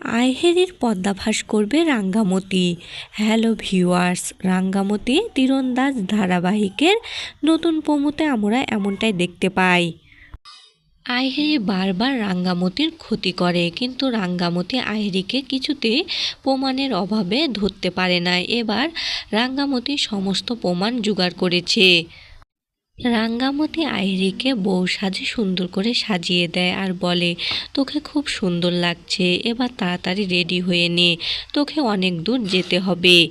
আইহেরির পদ্মাভাস করবে Rangamati. Hello viewers, Rangamati তীরন্দাজ ধারাবাহিকের নতুন প্রমোতে আমরা এমনটাই দেখতে পাই। আইহেরি বারবার রাঙ্গামতির ক্ষতি করে, কিন্তু রাঙ্গামতি আইহেরিকে কিছুতেই প্রমাণের অভাবে ধরতে পারে না। এবার রাঙ্গামতি সমস্ত প্রমাণ জোগাড় করেছে। রাঙ্গামতি আইরিকে বউ সাজে সুন্দর করে সাজিয়ে দেয় আর বলে, তোকে খুব সুন্দর লাগছে, এবার তাড়াতাড়ি রেডি হয়ে নে, তোকে অনেক দূর যেতে হবে।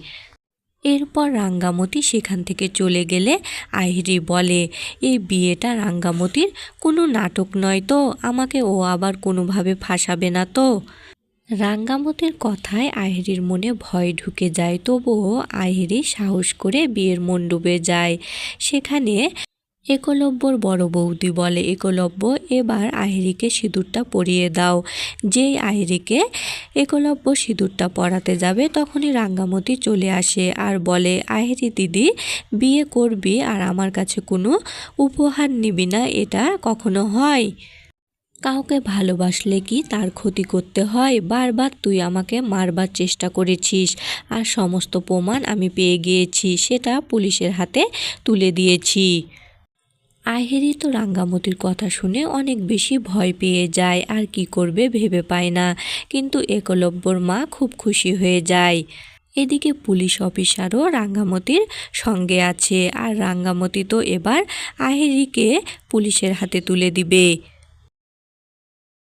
এরপর রাঙ্গামতি সেখান থেকে চলে গেলে আইরি বলে এই বিয়েটা রাঙ্গামতির কোনো নাটক নয় তো, আমাকে ও আবার কোনোভাবে ফাঁসাবে না তো? রাঙ্গামতির কথায় আহেরির মনে ভয় ঢুকে যায়, তবুও আহেরি সাহস করে বিয়ের মণ্ডপে যায়। সেখানে একলব্যর বড় বৌদি বলে, একলব্য, এবার আহেরিকে সিঁদুরটা পরিয়ে দাও। যেই আহিরিকে একলব্য সিঁদুরটা পরাতে যাবে, তখনই রাঙ্গামতি চলে আসে আর বলে আহিরি দিদি, বিয়ে করবি আর আমার কাছে কোনো উপহার নিবি না, এটা কখনো হয়? কাউকে ভালোবাসলে কি তার ক্ষতি করতে হয়? বারবার তুই আমাকে মারবার চেষ্টা করেছিস আর সমস্ত প্রমাণ আমি পেয়ে গিয়েছি, সেটা পুলিশের হাতে তুলে দিয়েছি। আহেরি তো রাঙ্গামতির কথা শুনে অনেক বেশি ভয় পেয়ে যায়, আর কি করবে ভেবে পায় না। কিন্তু একলব্যর মা খুব খুশি হয়ে যায়। এদিকে পুলিশ অফিসারও রাঙ্গামতির সঙ্গে আছে, আর রাঙ্গামতি তো এবার আহেরিকে পুলিশের হাতে তুলে দিবে।